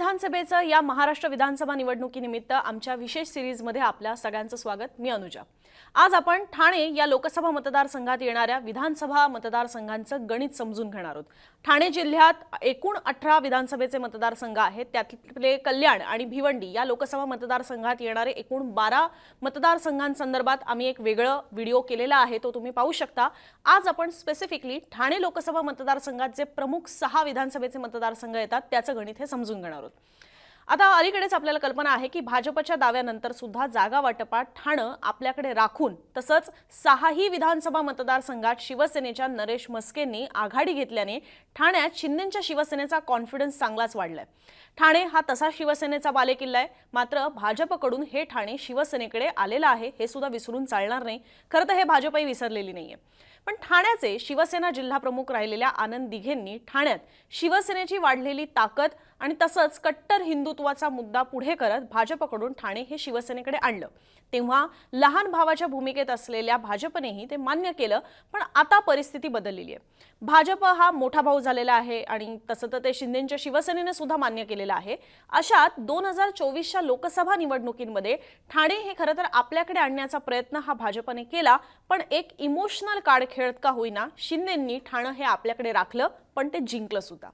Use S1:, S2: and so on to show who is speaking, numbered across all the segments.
S1: विधानसभेचं या महाराष्ट्र विधानसभा निवडणुकीनिमित्त आमच्या विशेष सिरीजमध्ये आपल्या सगळ्यांचं स्वागत. मी अनुजा. आज आपण ठाणे या लोकसभा मतदारसंघात येणाऱ्या विधानसभा मतदारसंघांचं गणित समजून घेणार आहोत. ठाणे जिल्ह्यात एकूण अठरा विधानसभेचे मतदारसंघ आहेत. त्यातले कल्याण आणि भिवंडी या लोकसभा मतदारसंघात येणारे एकूण बारा मतदारसंघांसंदर्भात आम्ही एक वेगळं व्हिडिओ केलेला आहे तो तुम्ही पाहू शकता. आज आपण स्पेसिफिकली ठाणे लोकसभा मतदारसंघात जे प्रमुख सहा विधानसभेचे मतदारसंघ येतात त्याचं गणित हे समजून घेणार आहोत. आता अलीकडेच आपल्याला कल्पना आहे की भाजपच्या दाव्यानंतर सुद्धा जागा वाटपात ठाणं आपल्याकडे राखून तसंच सहाही विधानसभा मतदारसंघात शिवसेनेच्या नरेश मस्केंनी आघाडी घेतल्याने ठाण्यात शिंदेच्या शिवसेनेचा कॉन्फिडन्स चांगलाच वाढलाय. ठाणे हा तसा शिवसेनेचा बालेकिल्ला आहे. मात्र भाजपकडून हे ठाणे शिवसेनेकडे आलेलं आहे हे सुद्धा विसरून चालणार नाही. खरं तर हे भाजपही विसरलेली नाहीये. पण ठाण्याचे शिवसेना जिल्हाप्रमुख राहिलेल्या आनंद दिघेंनी ठाण्यात शिवसेनेची वाढलेली ताकद आणि तसंच कट्टर हिंदुत्वाचा मुद्दा पुढे करत भाजपकडून ठाणे हे शिवसेनेकडे आणलं. तेव्हा लहान भावाच्या भूमिकेत असलेल्या भाजपनेही ते मान्य केलं पण आता परिस्थिती बदललेली आहे. भाजप हा मोठा भाऊ झालेला आहे आणि तसं तर ते शिंदेच्या शिवसेनेने सुद्धा मान्य केलेलं आहे. अशात दोन हजार चोवीसच्या लोकसभा निवडणुकींमध्ये ठाणे हे खरं तर आपल्याकडे आणण्याचा प्रयत्न हा भाजपने केला पण एक इमोशनल कार्ड खेळत का होईना शिंदेंनी ठाणं हे आपल्याकडे राखलं पण ते जिंकलं सुद्धा.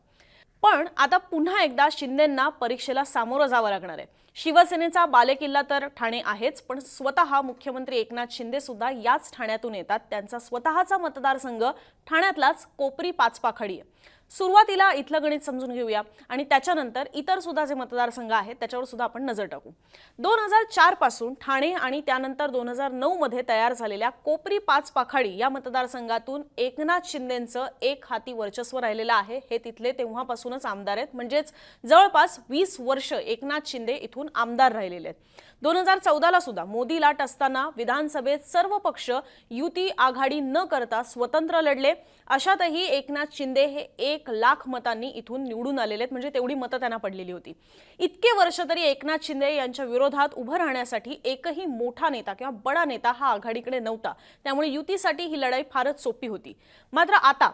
S1: पण आता पुन्हा एकदा शिंदेंना परीक्षेला सामोरं जावं लागणार आहे. शिवसेनेचा बालेकिल्ला तर ठाणे आहेच पण स्वतः मुख्यमंत्री एकनाथ शिंदे सुद्धा याच ठाण्यातून येतात. त्यांचा स्वतःचा मतदारसंघ ठाण्यातलाच कोपरी पाचपाखडी आहे. सुरुवातीला इथलं गणित समजून घेऊया आणि त्याच्यानंतर इतर सुद्धा जे मतदारसंघ आहेत त्याच्यावर सुद्धा आपण नजर टाकू. दोन हजार चारपासून ठाणे आणि त्यानंतर दोन हजार नऊ मध्ये तयार झालेल्या कोपरी पाच पाखाडी या मतदारसंघातून एकनाथ शिंदेचं एक हाती वर्चस्व राहिलेलं आहे. हे तिथले तेव्हापासूनच आमदार आहेत. म्हणजेच जवळपास वीस वर्ष एकनाथ शिंदे इथून आमदार राहिलेले आहेत. दोन हजार चौदाला सुद्धा मोदी लाट असताना विधानसभेत सर्व पक्ष युती आघाडी न करता स्वतंत्र लढले. अशातही एकनाथ शिंदे हे एक लाख मतांनी इथून निवडून आलेले आहेत. म्हणजे तेवढी मतं त्यांना पडलेली होती. इतके वर्ष तरी एकनाथ शिंदे यांच्या विरोधात उभं राहण्यासाठी एकही मोठा नेता किंवा बडा नेता हा आघाडीकडे नव्हता. त्यामुळे युतीसाठी ही लढाई फारच सोपी होती. मात्र आता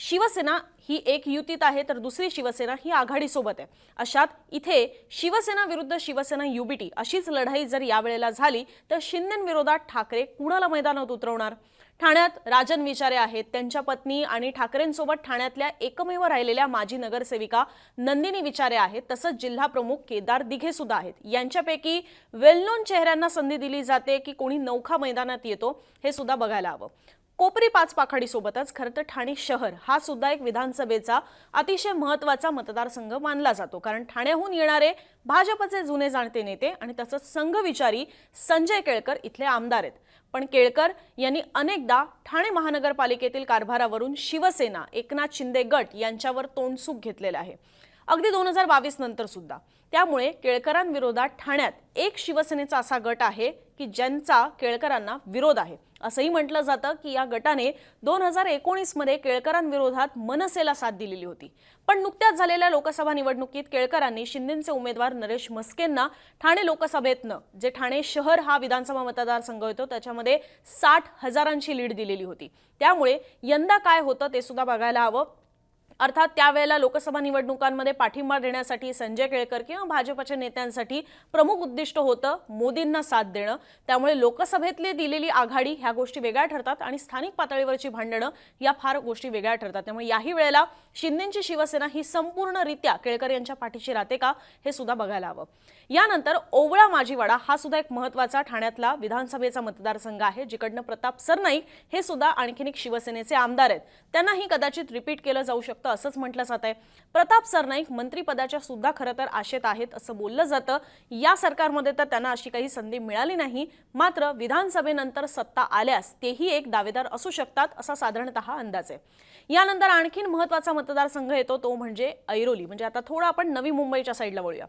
S1: शिवसेना ही एक युतीत आहे तर दुसरी शिवसेना ही आघाडीसोबत आहे. अशात इथे शिवसेना विरुद्ध शिवसेना युबीटी अशीच लढाई जर यावेळेला झाली तर शिंदेविरोधात ठाकरे कुणाला मैदानात उतरवणार? ठाण्यात राजन विचारे आहेत. त्यांच्या पत्नी आणि ठाकरेंसोबत ठाण्यातल्या एकमेव राहिलेल्या माजी नगरसेविका नंदिनी विचारे आहेत. तसंच जिल्हा प्रमुख केदार दिघे सुद्धा आहेत. यांच्यापैकी वेल नोन चेहऱ्यांना संधी दिली जाते की कोणी नौखा मैदानात येतो हे सुद्धा बघायला हवं. कोपरी पाच पाखाडीसोबतच खरं तर ठाणे शहर हा सुद्धा एक विधानसभेचा अतिशय महत्त्वाचा मतदारसंघ मानला जातो. कारण ठाण्याहून येणारे भाजपचे जुने जाणते नेते आणि तसंच संघविचारी संजय केळकर इथले आमदार आहेत. पण केळकर यांनी अनेकदा ठाणे महानगरपालिकेतील कारभारावरून शिवसेना एकनाथ शिंदे गट यांच्यावर तोंडसूक घेतलेलं आहे. अगदी दोन हजार बावीस नंतर सुद्धा. त्यामुळे केळकरांविरोधात ठाण्यात एक शिवसेनेचा असा गट आहे की ज्यांचा केळकरांना विरोध आहे. असंही म्हटलं जातं की या गटाने दोन हजार एकोणीसमध्ये केळकरांविरोधात मनसेला साथ दिलेली होती. पण नुकत्याच झालेल्या लोकसभा निवडणुकीत केळकरांनी शिंदेचे उमेदवार नरेश मस्केंना ठाणे लोकसभेतनं जे ठाणे शहर हा विधानसभा मतदारसंघ होतो त्याच्यामध्ये साठ हजारांची लीड दिलेली होती. त्यामुळे यंदा काय होतं ते सुद्धा बघायला हवं. अर्थात त्यावेळेला लोकसभा निवडणुकांमध्ये पाठिंबा देण्यासाठी संजय केळकर किंवा भाजपच्या नेत्यांसाठी प्रमुख उद्दिष्ट होतं मोदींना साथ देणं. त्यामुळे लोकसभेतली दिलेली आघाडी ह्या गोष्टी वेगळ्या ठरतात आणि स्थानिक पातळीवरची भांडणं या फार गोष्टी वेगळ्या ठरतात. त्यामुळे याही वेळेला शिंदेची शिवसेना ही संपूर्णरित्या केळकर यांच्या पाठीशी राहते का हे सुद्धा बघायला हवं. यानंतर ओवळा माजीवाडा हा सुद्धा एक महत्त्वाचा ठाण्यातला विधानसभेचा मतदारसंघ आहे जिकडनं प्रताप सरनाईक हे सुद्धा आणखीन एक शिवसेनेचे आमदार आहेत. त्यांनाही कदाचित रिपीट केलं जाऊ शकतं. असंच म्हटलं जात आहे. प्रताप सरनाईक मंत्रिपदाच्या सुद्धा खरं तर आशेत आहेत असं बोललं जातं. या सरकारमध्ये तर त्यांना अशी काही संधी मिळाली नाही. मात्र विधानसभेनंतर सत्ता आल्यास तेही एक दावेदार असू शकतात असा साधारणतः अंदाज आहे. यानंतर आणखीन महत्त्वाचा मतदारसंघ येतो तो म्हणजे ऐरोली. म्हणजे आता थोडं आपण नवी मुंबईच्या साईडला वळूया.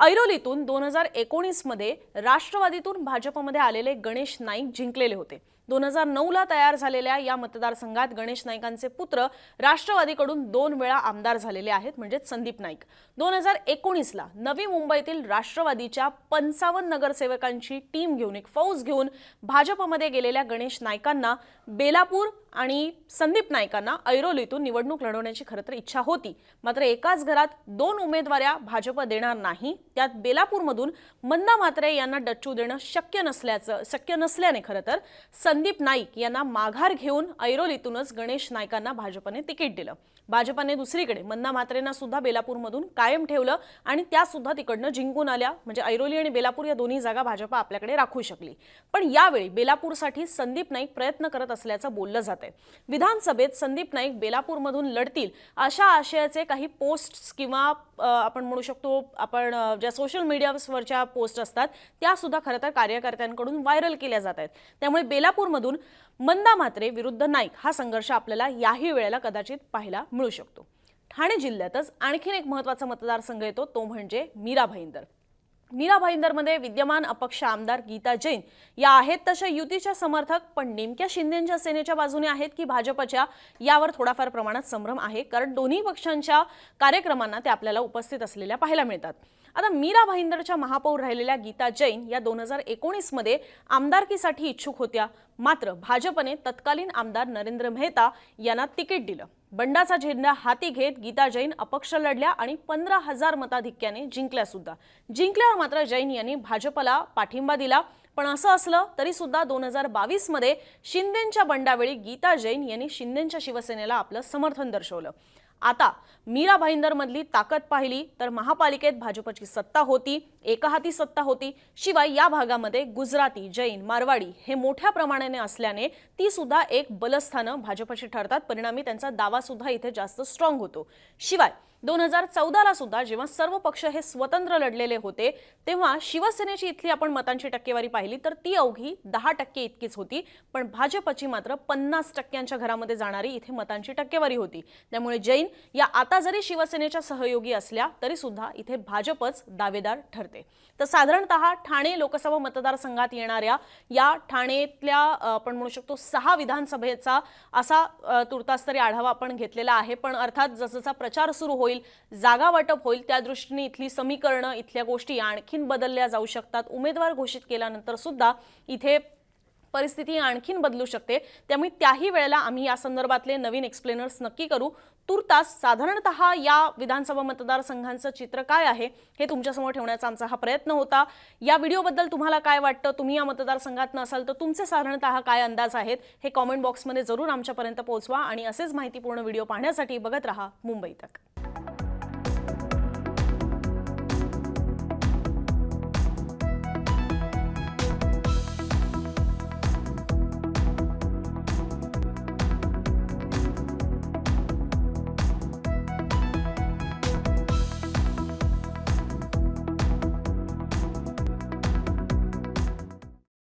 S1: ऐरोलीतून दोन हजार एकोणीसमध्ये राष्ट्रवादीतून भाजपमध्ये आलेले गणेश नाईक जिंकलेले होते. दोन हजार नऊला तयार झालेल्या या मतदारसंघात गणेश नाईकांचे पुत्र राष्ट्रवादीकडून दोन वेळा आमदार झालेले आहेत म्हणजेच संदीप नाईक. दोन हजार एकोणीसला नवी मुंबईतील राष्ट्रवादीच्या पंचावन्न नगरसेवकांची टीम घेऊन एक फौज घेऊन भाजपमध्ये गेलेल्या गणेश नाईकांना बेलापूर आणि संदीप नाईकांना ऐरोलीतून निवडणूक लढवण्याची खरं तर इच्छा होती. मात्र एकाच घरात दोन उमेदवाऱ्या भाजप देणार नाही. त्यात बेलापूरमधून मंदा म्हात्रे यांना डच्चू देणं शक्य नसल्याचं शक्य नसल्याने खरं तर संदीप नाईक यांना माघार घेऊन ऐरोलीतूनच गणेश नाईकांना भाजपने तिकीट दिलं. भाजपने दुसरीकडे मन्ना म्हात्रेंना सुद्धा बेलापूरमधून कायम ठेवलं आणि त्या सुद्धा तिकडनं जिंकून आल्या. म्हणजे ऐरोली आणि बेलापूर या दोन्ही जागा भाजप आपल्याकडे राखू शकली. पण यावेळी बेलापूरसाठी संदीप नाईक प्रयत्न करत असल्याचं बोललं जात आहे विधानसभेत संदीप नाईक बेलापूरमधून लढतील अशा आशयाचे काही पोस्ट्स किंवा आपण म्हणू शकतो आपण ज्या सोशल मीडियावरच्या पोस्ट असतात त्या सुद्धा खरं तर कार्यकर्त्यांकडून व्हायरल केल्या जात आहेत. त्यामुळे बेलापूर बेलापूरमधून मंदा म्हात्रे विरुद्ध नाईक हा संघर्ष आपल्याला याही वेळेला कदाचित पाहायला मिळू शकतो. ठाणे जिल्ह्यातच आणखीन एक महत्त्वाचा मतदारसंघ येतो तो म्हणजे मीरा भाईंदर. मीरा भाईंदरमध्ये विद्यमान अपक्ष आमदार गीता जैन या आहेत. तशा युतीच्या समर्थक पण नेमक्या शिंदेच्या सेनेच्या बाजूने आहेत की भाजपच्या यावर थोडाफार प्रमाणात संभ्रम आहे. कारण दोन्ही पक्षांच्या कार्यक्रमांना ते आपल्याला उपस्थित असलेल्या पाहायला मिळतात. आता मीरा भाईंदरच्या महापौर राहिलेल्या गीता जैन या दोन हजार एकोणीसमध्ये आमदारकीसाठी इच्छुक होत्या. मात्र भाजपने तत्कालीन आमदार नरेंद्र मेहता यांना तिकीट दिलं. बंडाचा झेंडा हाती घेत गीता जैन अपक्ष लढल्या आणि पंधरा हजार मताधिक्याने जिंकल्या सुद्धा जिंकल्यावर मात्र जैन यांनी भाजपला पाठिंबा दिला. पण असं असलं तरी सुद्धा दोन हजार बावीसमध्ये शिंदेच्या बंडावेळी गीता जैन यांनी शिंदेच्या शिवसेनेला आपलं समर्थन दर्शवलं. आता मीरा भाईंदरमधली ताकद पाहिली तर महापालिकेत भाजपची सत्ता होती एकाहाती सत्ता होती. शिवाय या भागामध्ये गुजराती जैन मारवाडी हे मोठ्या प्रमाणाने असल्याने ती सुद्धा एक बलस्थानं भाजपची ठरतात. परिणामी त्यांचा दावा सुद्धा इथे जास्त स्ट्रॉंग होतो. शिवाय दोन हजार चौदाला सुद्धा जेव्हा सर्व पक्ष हे स्वतंत्र लढलेले होते तेव्हा शिवसेनेची इथली आपण मतांची टक्केवारी पाहिली तर ती अवघी दहा टक्के इतकीच होती. पण भाजपची मात्र पन्नास टक्क्यांच्या घरामध्ये जाणारी इथे मतांची टक्केवारी होती. त्यामुळे जैन या आता जरी शिवसेनेच्या सहयोगी असल्या तरी सुद्धा इथे भाजपच दावेदार ठरते. तर साधारणतः ठाणे लोकसभा मतदारसंघात येणाऱ्या या ठाणेतल्या आपण म्हणू शकतो सहा विधानसभेचा असा तुर्तास तरी आढावा आपण घेतलेला आहे. पण अर्थात जसजसा प्रचार सुरू होईल जागा वाटप होईल त्या दृष्टीने इथली समीकरणं इथल्या गोष्टी आणखीन बदलल्या जाऊ शकतात. उमेदवार घोषित केल्यानंतर सुद्धा इथे परिस्थिती आणखीन बदलू शकते. त्यामुळे त्याही वेळेला आम्ही या संदर्भातले नवीन एक्सप्लेनर्स नक्की करू. तुर्तास साधारणतः या विधानसभा मतदारसंघांचं चित्र काय आहे हे तुमच्यासमोर ठेवण्याचा आमचा हा प्रयत्न होता. या व्हिडिओबद्दल तुम्हाला काय वाटतं? तुम्ही या मतदारसंघात नसाल तर तुमचे साधारणतः काय अंदाज आहेत? हे कॉमेंट बॉक्समध्ये जरूर आमच्यापर्यंत पोहोचवा आणि असेच माहितीपूर्ण व्हिडिओ पाहण्यासाठी बघत राहा मुंबई तक.